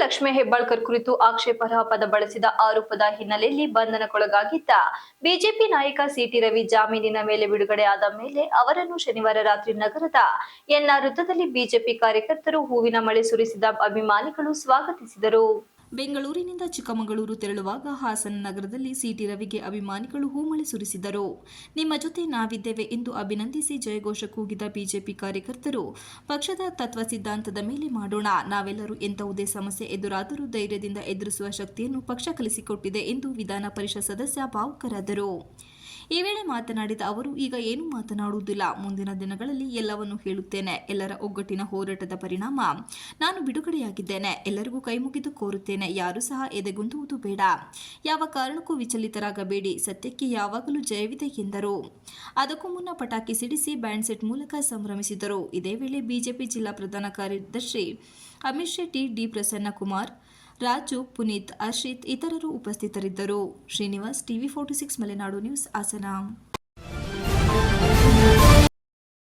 ಲಕ್ಷ್ಮೀ ಹೆಬ್ಬಾಳ್ಕರ್ ಕುರಿತು ಆಕ್ಷೇಪಾರ್ಹ ಪದ ಬಳಸಿದ ಆರೋಪದ ಹಿನ್ನೆಲೆಯಲ್ಲಿ ಬಂಧನಕ್ಕೊಳಗಾಗಿದ್ದ ಬಿಜೆಪಿ ನಾಯಕ ಸಿಟಿ ರವಿ ಜಾಮೀನಿನ ಮೇಲೆ ಬಿಡುಗಡೆ ಆದ ಮೇಲೆ ಅವರನ್ನು ಶನಿವಾರ ರಾತ್ರಿ ನಗರದ ಎನ್ಆರ್ ವೃತ್ತದಲ್ಲಿ ಬಿಜೆಪಿ ಕಾರ್ಯಕರ್ತರು ಹೂವಿನ ಮಳೆ ಸುರಿಸಿದ ಅಭಿಮಾನಿಗಳು ಸ್ವಾಗತಿಸಿದರು. ಬೆಂಗಳೂರಿನಿಂದ ಚಿಕ್ಕಮಗಳೂರು ತೆರಳುವಾಗ ಹಾಸನ ನಗರದಲ್ಲಿ ಸಿಟಿ ರವಿಗೆ ಅಭಿಮಾನಿಗಳು ಹೂಮಳೆ ಸುರಿಸಿದರು. ನಿಮ್ಮ ಜೊತೆ ನಾವಿದ್ದೇವೆ ಎಂದು ಅಭಿನಂದಿಸಿ ಜಯಘೋಷ ಕೂಗಿದ ಬಿಜೆಪಿ ಕಾರ್ಯಕರ್ತರು. ಪಕ್ಷದ ತತ್ವ ಸಿದ್ಧಾಂತದ ಮೇಲೆ ಮಾಡೋಣ. ನಾವೆಲ್ಲರೂ ಎಂತಹುದೇ ಸಮಸ್ಯೆ ಎದುರಾದರೂ ಧೈರ್ಯದಿಂದ ಎದುರಿಸುವ ಶಕ್ತಿಯನ್ನು ಪಕ್ಷ ಕಲಿಸಿಕೊಟ್ಟಿದೆ ಎಂದು ವಿಧಾನ ಪರಿಷತ್ ಸದಸ್ಯ ಭಾವುಕರಾದರು ಈ ವೇಳೆ ಮಾತನಾಡಿದ ಅವರು, ಈಗ ಏನು ಮಾತನಾಡುವುದಿಲ್ಲ. ಮುಂದಿನ ದಿನಗಳಲ್ಲಿ ಎಲ್ಲವನ್ನು ಹೇಳುತ್ತೇನೆ. ಎಲ್ಲರ ಒಗ್ಗಟ್ಟಿನ ಹೋರಾಟದ ಪರಿಣಾಮ. ನಾನು ಬಿಡುಗಡೆಯಾಗಿದ್ದೇನೆ. ಎಲ್ಲರಿಗೂ ಕೈಮುಗಿದು ಕೋರುತ್ತೇನೆ. ಯಾರೂ ಸಹ ಎದೆಗುಂದುವುದು ಬೇಡ. ಯಾವ ಕಾರಣಕ್ಕೂ ವಿಚಲಿತರಾಗಬೇಡಿ. ಸತ್ಯಕ್ಕೆ ಯಾವಾಗಲೂ ಜಯವಿದೆ ಎಂದರು. ಅದಕ್ಕೂ ಮುನ್ನ ಪಟಾಕಿ ಸಿಡಿಸಿ ಬ್ಯಾಂಡ್ ಸೆಟ್ ಮೂಲಕ ಸಂಭ್ರಮಿಸಿದರು. ಇದೇ ವೇಳೆ ಬಿಜೆಪಿ ಜಿಲ್ಲಾ ಪ್ರಧಾನ ಕಾರ್ಯದರ್ಶಿ ಅಮಿತ್ ಶೆಟ್ಟಿ, ಡಿ. ಪ್ರಸನ್ನಕುಮಾರ್ ರಾಜು ಪುನೀತ್ ಅರ್ಷಿತ್ ಇತರರು ಉಪಸ್ಥಿತರಿದ್ದರು. Srinivas TV forty six Malenadu news Hassan.